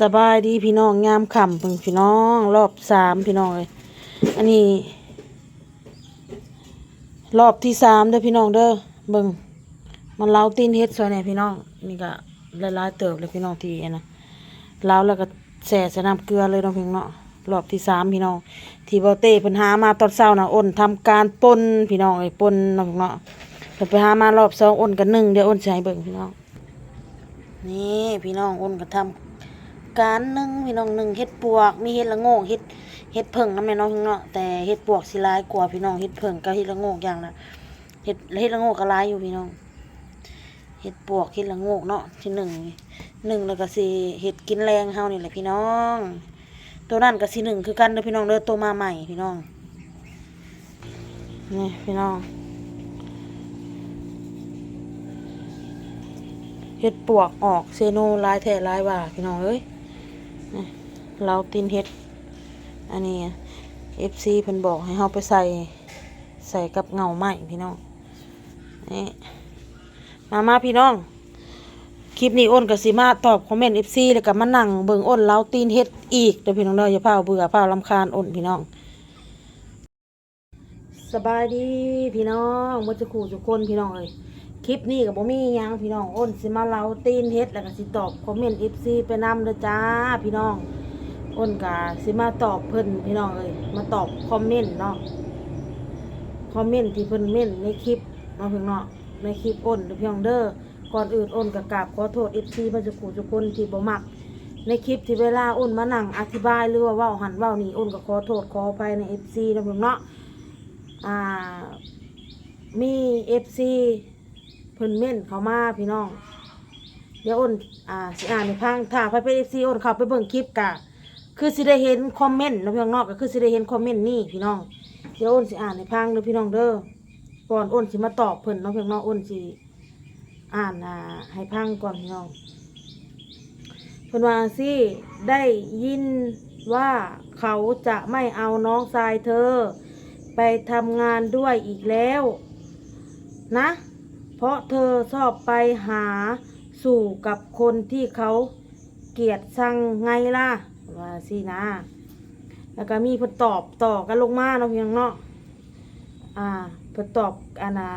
สบายดีพี่น้องยามคำเพิ่งพี่น้องรอบสามพี่น้องเลยอันนี้ รอบที่สามเด้อพี่น้องเด้อเบิ่งมันเล้าตีนเฮ็ดซอยเนี่ยพี่น้องนี่ก็ละลายเติบเลยพี่น้องทีนะเล้าแล้วก็แส่ใส่น้ำเกลือเลยเนาะพี่น้องรอบที่สามพี่น้อง ที่เบาเต้เพิ่นหามาตอนเช้าน่ะอ้นทำการปนพี่น้องไอ้ปนเนาะพี่น้องเพิ่นไปหามารอบสองอ้นกันหนึ่งเดี๋ยวอ้นให้เบิ่งพี่น้องนี่พี่น้องอ้นก็ทำ การนึ่งพี่น้องนึ่งเฮ็ดปวก มีเฮ็ดละโงกเฮ็ดเฮ็ดเพิ่งนำแม่น้องพี่น้องแต่เฮ็ดปวกสิหลายกว่าพี่น้องเฮ็ดเพิ่งกับเฮ็ดละโงกอย่างละเฮ็ดเฮ็ดละโงกก็หลายอยู่พี่น้องเฮ็ดปวกเฮ็ดละโงกเนาะที่หนึ่งหนึ่งแล้วก็สิเฮ็ดกินแรงเฮานี่แหละพี่น้อง ตัวนั้นก็สิหนึ่งคือกันเด้อพี่น้องเด้อตัวมาใหม่พี่น้องนี่พี่น้องเฮ็ดปวกออกเซโนลายแท้ลายว่าพี่น้องเอ้ย เราตีนเฮ็ด อันนี้ FC เพิ่นบอกให้เฮาไปใส่ใส่กับเงาไม้พี่น้องนี่มามาพี่น้อง คลิปนี้อ้นก็สิมาตอบคอมเมนต์ FC แล้วก็มานั่งเบิ่งอ้นเราตีนเฮ็ดอีกเด้อพี่น้องเด้ออย่าพาเบื่อพาลำคาญอ้นพี่น้อง สบายดีพี่น้องมดจะขู่ทุกคนพี่น้องเอ้ย คลิปนี้กับบ่มีหยังพี่น้องอ้นสิมาเล่าตีนเฮ็ดแล้วก็สิตอบคอมเมนต์ FC ไปนำเด้อจ้าพี่น้องอ้นก็สิมาตอบเพิ่นพี่น้องเอ้ยมาตอบคอมเมนต์เนาะคอมเมนต์ที่เพิ่นเม่นในคลิปเนาะพี่น้องในคลิปอ้นเด้อพี่น้องเด้อก่อนอื่นอ้นก็กราบขอโทษ FC มาจุกูทุกคนที่บ่มักในคลิปที่เวลาอ้นมานั่งอธิบายหรือว่าเว้าหันเว้านี่อ้นก็ขอโทษขออภัยใน FC นะพี่น้องเนาะอ่ามีเอฟซี เพิ่นเม่นเขามาพี่น้อง เดี๋ยวอ้นอ่าสิอ่านในพังถ้าไปเป็นเอฟซีอ้นเขาไปเบิ่งคลิปกะคือสิได้เห็นคอมเมนต์นะพี่น้องกก็คือสิได้เห็นคอมเมนต์นี่พี่น้อง เดี๋ยวอ้นสิอ่านในพังเด้อพี่น้องเด้อก่อนอ้นสิมาตอบเพิ่นเนาะพี่น้องอ้นสิอ่านอ่าให้พังก่อนพี่น้องเพิ่นว่าสิได้ยินว่าเขาจะไม่เอาน้องชายเธอ ไปทำงานด้วยอีกแล้ว นะ เพราะเธอชอบไปหาสู่กับคนที่เขาเกลียดชังไงล่ะว่าสินะ แล้วก็มีเพิ่นตอบต่อกันลงมาเนาะเพียงเนาะอ่าเพิ่นตอบอันน่ะ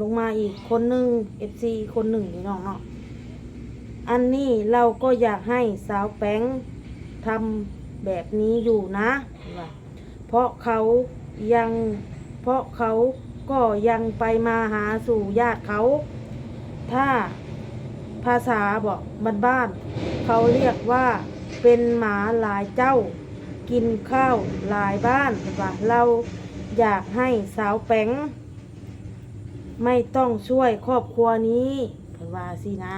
ลงมาอีกคนหนึ่ง FC คนหนึ่งพี่น้องเนาะอันนี้เราก็อยากให้สาวแป้งทำแบบนี้อยู่นะว่าเพราะเขายังเพราะเขา ก็ยังไปมาหาสู่ญาติเขา ถ้าภาษาบอกบ้านๆเขาเรียกว่าเป็นหมาหลายเจ้า กินข้าวหลายบ้านว่าเราอยากให้สาวแป้งไม่ต้องช่วยครอบครัวนี้เพิ่นว่าสินะ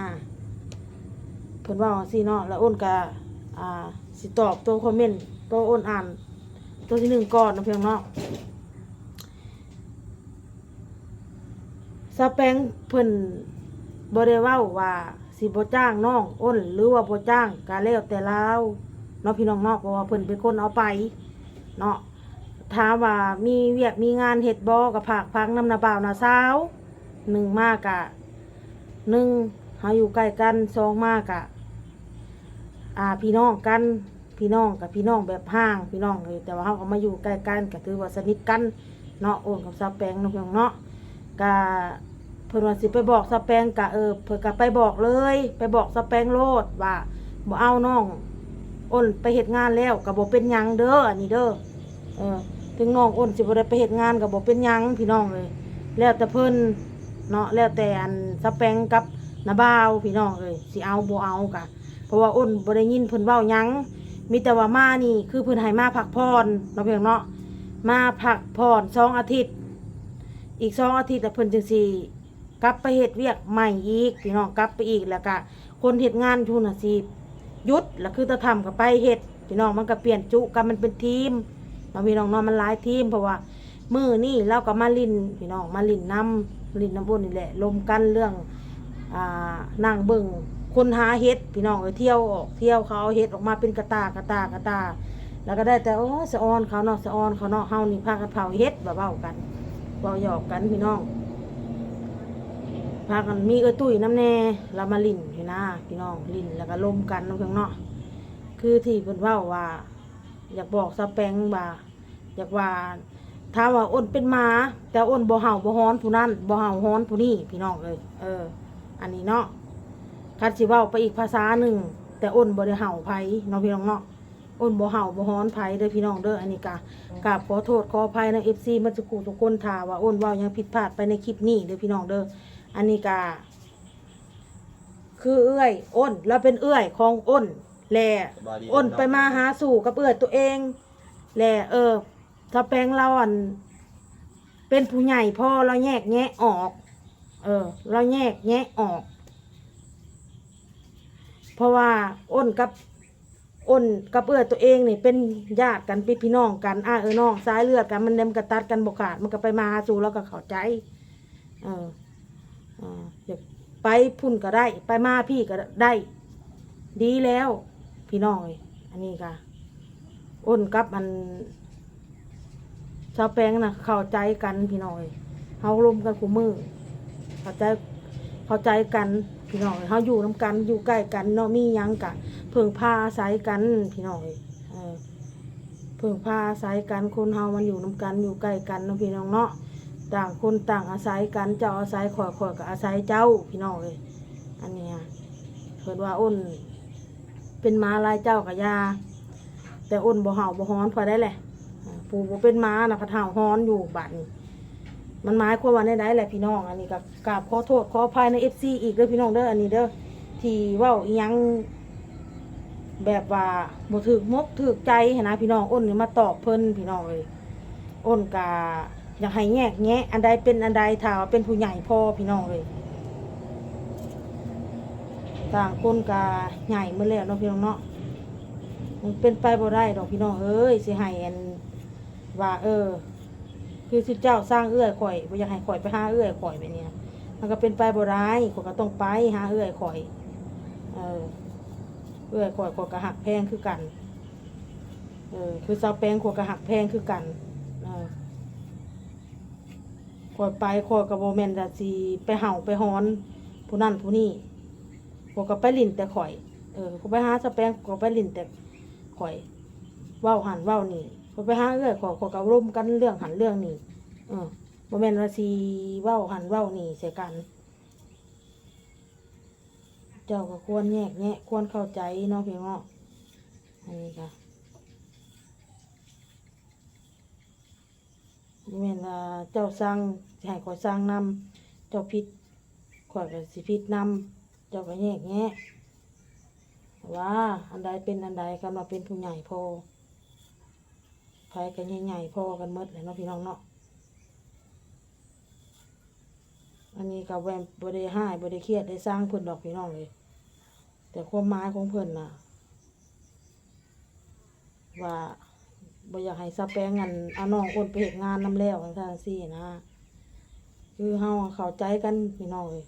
เพิ่นว่าสิเนาะแล้วอ้นก็อ่าสิตอบตัวคอมเมนต์ตัวอ้นอ่าน ตัวที่หนึ่งก่อนนะเพียงเนาะ สแปงเพิ่นบ่ได้เว้าว่าสิบ่จ้างน้องอ้น หรือว่าบ่จ้างก็แล้วแต่ลาวเนาะพี่น้องเนาะเพราะว่าเพิ่นเป็นคนเอาไปเนาะถามว่ามีเวียกมีงานเฮ็ดบ่ก็ภาคพังน้ำนาบ่าวนาสาวหนึ่งมากกะหนึ่งเฮาอยู่ใกล้กันสองมากกะอ่าพี่น้องกันพี่น้องกับพี่น้องแบบห่างพี่น้องเลยแต่ว่าเขาก็มาอยู่ใกล้กันก็ถือว่าสนิทกันเนาะโอนกับซาแปงนาะพี่น้องเนาะกะ เพิ่นว่าสิไปบอกซาแปงกะเออเพิ่นก็ไปบอกเลย ไปบอกซาแปงโลดว่าบ่เอาน้องอ้นไปเฮ็ดงานแล้วก็บ่เป็นหยังเด้ออันนี้เด้อเออถึงน้องอ้นสิบ่ได้ไปเฮ็ดงานก็บ่เป็นหยังพี่น้องเลย แล้วแต่เพิ่นเนาะแล้วแต่อันซาแปงกับนาบ่าวพี่น้องเอ้ยสิเอาบ่เอากะเพราะว่าอ้นบ่ได้ยินเพิ่นเว้าหยังมีแต่ว่ามานี่คือเพิ่นให้มาพักผ่อนเนาะเพียงเนาะมาพักผ่อนสองอาทิตย์ อีกสองอาทิตย์แต่เพิ่นจังสิ กลับไปเฮ็ดเวียกใหม่อีกพี่น้องกลับไปอีกแล้วก็คนเฮ็ดงานทุนสิหยุดแล้วคือจะทำก็ไปเฮ็ดพี่น้องมันก็เปลี่ยนจุกันมันเป็นทีมเนาะพี่น้องนาะมันหลายทีมเพราะว่ามือนี้เราก็มาลินพี่น้องมาลินน้ำลินน้ำบนนี่แหละลมกันเรื่องอ่านั่งเบิ่งคนหาเห็ดพี่น้องเอ้ยเที่ยวออกเที่ยวเขาเอาเห็ดออกมาเป็นกระตากระตากระตา แล้วก็ได้แต่โอ้สะออนเขาเนาะสะออนเขาเนาะเฮานี่พากันเผาเห็ดบ่เว้ากันเว้าหยอกกันพี่น้อง พากันมีเอ้ยตุ้ยน้ำแน่เรามาลิ่นพี่นะพี่น้องลิ่นแล้วก็ลมกันนาะเพียงเนาะคือที่เพิ่นเว้าว่า อยากบอกสแปงว่าอยากว่าถ้าว่าอ้นเป็นหมา แต่อ้นบ่เห่าบ่ฮ้อนผู้นั้นบ่เห่าฮ้อนผู้นี้พี่น้องเลย เออ อันนี้เนาะคันสิเว้าไปอีกภาษาหนึ่งแต่อ้นบ่ได้เห่าไผเนาะพี่น้องเนาะอ้นบ่เห่าบ่ฮ้อนไผเด้อพี่น้องเด้ออันนี้กะกราบขอโทษขออภัยใน FC มันจะกูทุกคนท่าว่าอ้นเว้ายังผิดพลาดไปในคลิปนี้เด้อพี่น้องเด้อ อันนี้กะคือเอื้อยอ้นแล้วเป็นเอื้อยของอ้นแลสบายดีอ้นไปมาหาสู่กับเอื้อยตัวเองแหละเออ ถ้าแปลงเราอันเป็นผู้ใหญ่พ่อเราแยกแงะออก เออ เราแยกแงะออก เพราะว่าอ้นกับอ้นกับเอื้อยตัวเองนี่เป็นญาติกันเป็นพี่น้องกันอ้าเออน้องสายเลือดกันมันเนมกระตัดกันบกขาดมันก็ไปมาหาสู่แล้วก็เข้าใจ เออเอยากไปพุ่นก็ได้ ไปมาพี่ก็ได้ ดีแล้ว พี่น้องอ้ยอันนี้ค่ะอ้นกับมันชาวแปลงนะเข้าใจกันพี่น้อยเฮาลมกันคู่มือเข้าใจเข้าใจกันพี่น้อยเฮาอยู่นํกันอยู่ใกล้กันเนาะมียังกะ เพิ่งพาอาศัยกันพี่น้อยเออเพิ่งพาอาศัยกันคนเฮามันอยู่นํกันอยู่ใกล้กันเนาะพี่น้องเนาะ ต่างคนต่างอาศัยกันเจ้าอาศัยข่อยข่อยก็อาศัยเจ้าพี่น้องเอ้ยอันเนี้ยเพิ่นว่าอ้น เป็นม้าลายเจ้ากับยา แต่อ้นบ่เห่าบ่ฮ้อนพอได้แหละปู่บ่เป็นม้านะพัดเห่าฮ้อนอยู่บัดนี้มันหมายความว่าในใดแหละพี่น้อง อันนี้ก็กราบขอโทษขออภัยใน FC อีกเด้อพี่น้องเด้ออันนี้เด้อที่ว้าอียังแบบว่าบ่ถึกมกถึกใจหั้นนะพี่น้องอ้นนี่มาตอบเพิ่นพี่น้องเลยอ้นกะ อยากให้แยกแยะอันใดเป็นอันใดถ้าวาเป็นผู้ใหญ่พ่อพี่น้องเลย ต่างคนกาใหญ่เมื่อแล้วเนาะพี่น้องเนาะมันเป็นไปบ่ได้ดอกพี่น้องเอ้ยสิให้อันว่าเออ คือสิเจ้าสร้างเอื้อยข่อยบ่อยากให้ข่อยไปหาเอื้อยข่อยแบบเนี้ยมันก็เป็นไปบ่ได้ข่อยก็ต้องไปหาเอื้อยข่อย เออเอื้อยข่อยข่อยก็หักแพงคือกัน เออคือสาวแปลงข่อยก็หักแพงคือกัน เออ ข่อยไปข่อยก็บ่แมนจะสิไปเห่าไปฮอน ผู้นั่นผู้นี่ผมก็ไปลินแต่ข่อย เออผมไปหาสแปงผมก็ไปลินแต่ข่อยว้าวหันว้านี่ผมไปหาเอื้อยข่อยข่อยก็ร่มกันเรื่องหันเรื่องนี่เออบ่แมนว่าสิเว้าหันว้านี่ใส่กัน เจ้าก็ควรแยกแยะควรเข้าใจเนาะพี่น้องอันนี้ค่ะบ่แม่นว่า เจ้าสั่งสิให้ข่อยสั่งนำเจ้าผิดข่อยก็สิผิดนำเจ้าก็แยกแยะว่าอันใดเป็นอันใดกันมาเป็นผู้ใหญ่พอใครกันใหญ่ๆพอกันหมดเลยเนาะพี่น้องเนาะอันนี้ก็แวมบได้ให้บได้เครียดได้สร้างเพิ่นดอกพี่น้องเลย แต่ความหมายของเพิ่นน่ะ ว่า บ่อยากให้สะแปงอันเอาน้องคนไปเฮ็ดงานนำแล้วจังซั่นซี่นะ คือเฮาเข้าใจกันพี่น้องเลย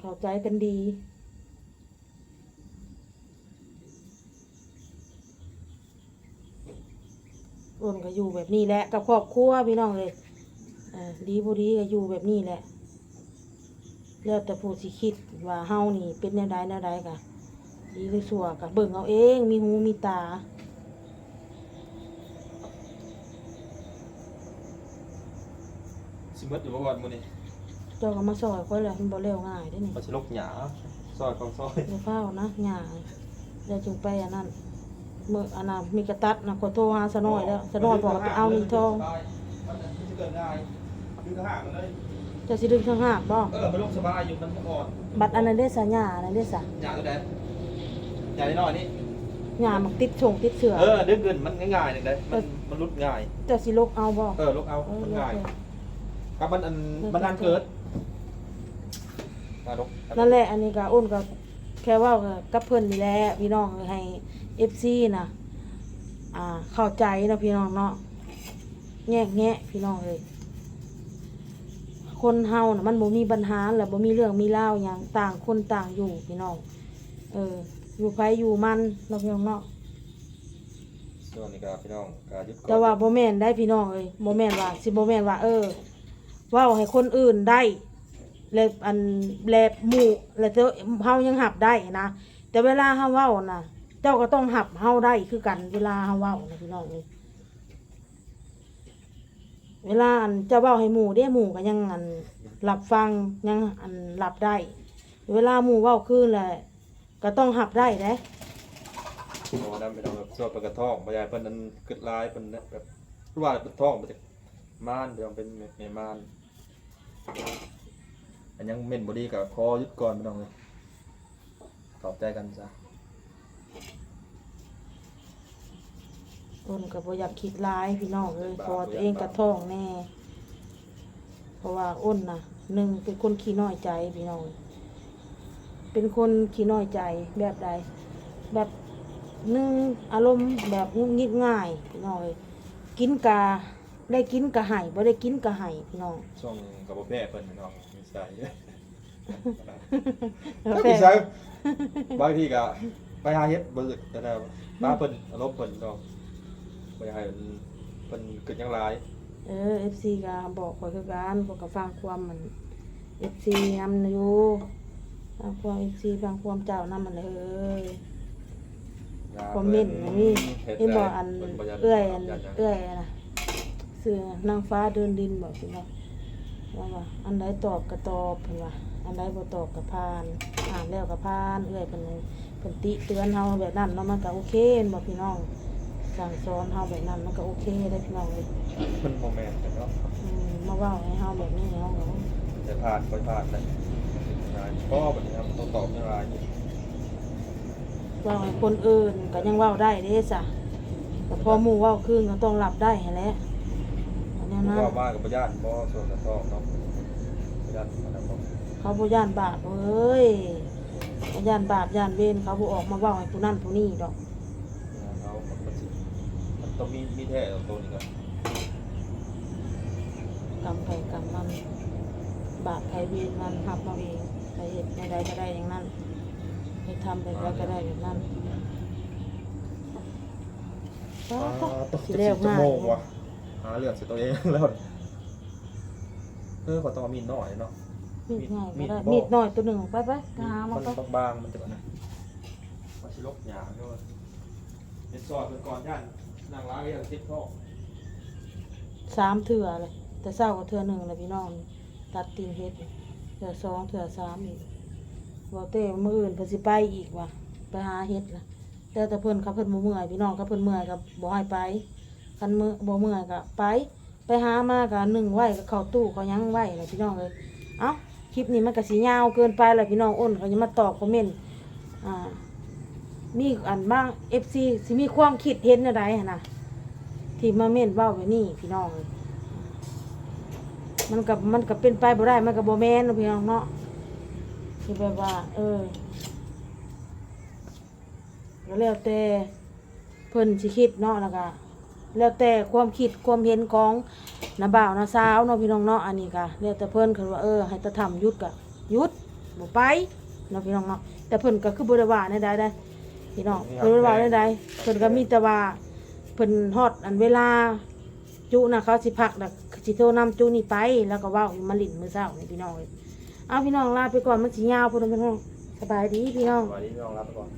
เข้าใจกันดีอ้นก็อยู่แบบนี้แหละกับครอบครัวพี่น้องเลยดีบ่ดีก็อยู่แบบนี้แหละแล้วแต่ผู้สิคิดว่าเฮานี่เป็นแนวใดแนวใดกะ ดีหรือชั่วกะเบิ่งเอาเอง มีหูมีตา สิเบิดอยู่บ่ก่อนมื้อนี้เจ้าก็มาซอยค่อยแหละมันบ่เร็วง่ายเด้อนี่ก็สิลกหยาซอยของซอยเดี๋ยวเฝ้านะหย่าเดี๋ยวจึงไปอันนั้นเมื่ออันนั้นมีกระตัดนะขอโทรหาสะน้อยแล้วสะน้อยบอกว่าไปเอานี่ทองมันจะเกิดได้ดึงกระหางมันเลย จะสิดึงข้างหากบ่เออมันลงสบายอยู่มันอ่อนบัตรอันนั้นได้สะหย่าอันนั้นได้สะ หยาตัวใด หยาน้อยนี่หย่ามักติดชงติดเสือ เออดึงเกินมันง่ายๆนึงได้มันมันรุดง่าย จะสิลกเอาบ่เออลกเอาเออมันลกง่ายเอากับมันอันมันอันเกิดมาลกนั่นแหละอันนี้ก็อ้นก็แค่เว่ากับเพิ่นนี่แหละพี่น้องให้ FC นะอ่าเข้าใจนะพี่น้องเนาะแงกแงะพี่น้องเลย คนเฮาน่ะมันบ่มีปัญหาแหละบ่มีเรื่องมีเล่าวหยังต่างคนต่างอยู่พี่น้อง เออ อยู่ไผอยู่มันเนาะพี่น้องเนาะส่วนนี้ก็พี่น้องก็ยึดก่อนแต่ว่าบ่แม่นได้พี่น้องเอ้ยบ่แม่นว่าสิบ่แม่นว่า เออเว้าให้คนอื่นได้แลบอันแลบหมู่แล้วเจ้าเฮายังหับได้นะแต่เวลาเฮาเว้าน่ะ เจ้าก็ต้องหับเฮาได้คือกัน เวลาเฮาเว้านะพี่น้องนี่เวลาอันเจ้าเว้าให้หมู่เด้หมู่ก็ยังอันหลับฟังยังอันหลับได้ เวลาหมู่เว้าคืนแหละ ก็ต้องหับได้เด้โอ้นั่นเป็นเอาแบบสวดประกระท่องพยายเพิ่นนั้นกึดลายเพิ่นเนี่ยแบบรู้ว่าเป็นท่องมาจากม่านเดี๋ยวเป็นแม่ม่าน อันยังเม่นบ่ดีกับคอยึดก่อนพี่น้องเลยตอบใจกันซะอ้นก็บ่อยากคิดร้ายพี่น้องเลยเพอตัวเองกระท้องแน่ เพราะว่าอ้นน่ะหนึ่งเป็นคนขี้น้อยใจพี่น้อง เป็นคนขี้น้อยใจแบบใด แบบหนึ่งอารมณ์แบบงุนงิดง่ายพี่น้องเลยกินกาได้กินกะไห้บ่ได้กินกะไห้พี่น้องช่วงกับบ่แพ้เพิ่นพี่น้องมีสายแล้วไม่แต่ใช่บางทีก็ไปหาเฮ็ดบ่สึกแต่แล้วบ้าเพิ่นอารมณ์เพิ่นเนาะบ่อยากให้เพิ่นเกิดหยังหลายเออ FC ก็บอกข่อยคือกันข่อยก็ฟังความมัน FC นำอยู่ ฟังความ FC ฟังความเจ้านำมันเลยคอมเมนต์นะนี่เห็นบอกอันเอื้อยอันเอื้อยนะเสือนางฟ้าเดินดินบอกสิว่าว่าว่าอันใดตอบก็ตอบเพิ่นว่าอันใดบ่ตอบก็ผ่านอ่านแล้วก็ผ่านเอื้อยเพิ่นเพิ่นติเตือนเฮาแบบนั้นเนาะมันก็โอเคเห็นบ่พี่น้องสั่งสอนเฮาแบบนั้นมันก็โอเคได้พี่น้องเลยเพิ่นบ่แม่นกันเนาะอืมมาเว้าให้เฮาแบบนี้เฮาก็แต่ผ่านค่อยผ่านได้ เพราะบัดนี้ครับต้องตอบหยังหลายเว้าให้คนอื่นก็ยังเว้าได้เด้ซะแต่พอหมู่เว้าคืนก็ต้องรับได้หั้นแหละอันนี้ผมนะว่าบ้านกับญาติบ่ส่วนกระท่องเนาะญาติอันนั้นบ่เขาบ่ย่านบาปเอ้ยบ่ย่านบาปย่านเวรเขาบ่ออกมาเว้าให้ผู้นั้นผู้นี้ดอกเอามันก็สิมันต้องมีมีแท้ตัวนี้ก็กรรมไปกรรมมันบาปไผเวรมันรับเอาเอง ไปเฮ็ดในใดก็ได้อย่างนั้นไปทำแบบใดก็ได้แบบนั้นอ่าว้าวต้องสิจะเร็วจะมากโมงว่ะหาเรื่องใส่ตัวเองแล้วเออขอต้องเอามีดหน่อยเนาะมีดง่ายมีก็ดได้บอกมีดน้อยตัวหนึ่งไปไปหามามันก็บางๆมันจะแบบนะมาชิลกหยาด้วยเป็นซอสเป็นก่อนย่านนางร้ายอย่างทิพย์พ่อสามเถื่อเลยแต่เศร้าก็เถื่อหนึ่งเลยพี่น้องตัดตีนเฮ็ดเถื่อสองเถื่อสามอีกบอกเต้มืออื่นเพิ่นสิไปอีกว่ะไปหาเฮ็ดล่ะแต่แต่เพิ่นเขาเพิ่นบ่เมื่อยพี่น้องเขาเพิ่นเมื่อยก็บ่ให้ไปคันมือบ่เมื่อยก็ไป ไปหามาก็นึ่งไว้ก็เข้าตู้เขายังไว้เลยพี่น้องเลยเอ้าคลิปนี้มันก็สิยาวเกินไปล้วพี่น้องอ้นเขาจะมาตอบคอมเมนต์อ่ามีอันบ้าง FC สิมีความคิดเห็นอะไรนะที่มาเม่นเว้าไว้นี่พี่น้องเอ้ย มันก็มันก็เป็นไปบ่ได้ มันก็บ่แม่นเนาะพี่น้องเนาะคือแบบว่า เออก็แล้วแต่เพิ่นสิคิดเนาะแล้วก็แล้วแต่ความคิดความเห็นของน้าบ่าวน้าสาวเนาะพี่น้องเนาะอันนี้ก็แล้วแต่เพิ่นคือว่าเออให้ตะทำหยุดก็หยุดบ่ไปเนาะพี่น้องเนาะแต่เพิ่นก็คือบ่ได้ว่าในใดได้พี่น้องเพิ่นบ่ได้ว่าในใดเพิ่นก็มีแต่ว่าเพิ่นฮอดอันเวลาจุนะเขาสิพักน่ะ สิโทรนำจูนี่ไป แล้วก็ว่าอยู่มาลินมือเช้านี่พี่น้องเอ้ยเอาพี่น้องลาไปก่อนมันสิยาวพุ่นพี่น้องสบายดีพี่น้อง วันนี้พี่น้องรับไปก่อน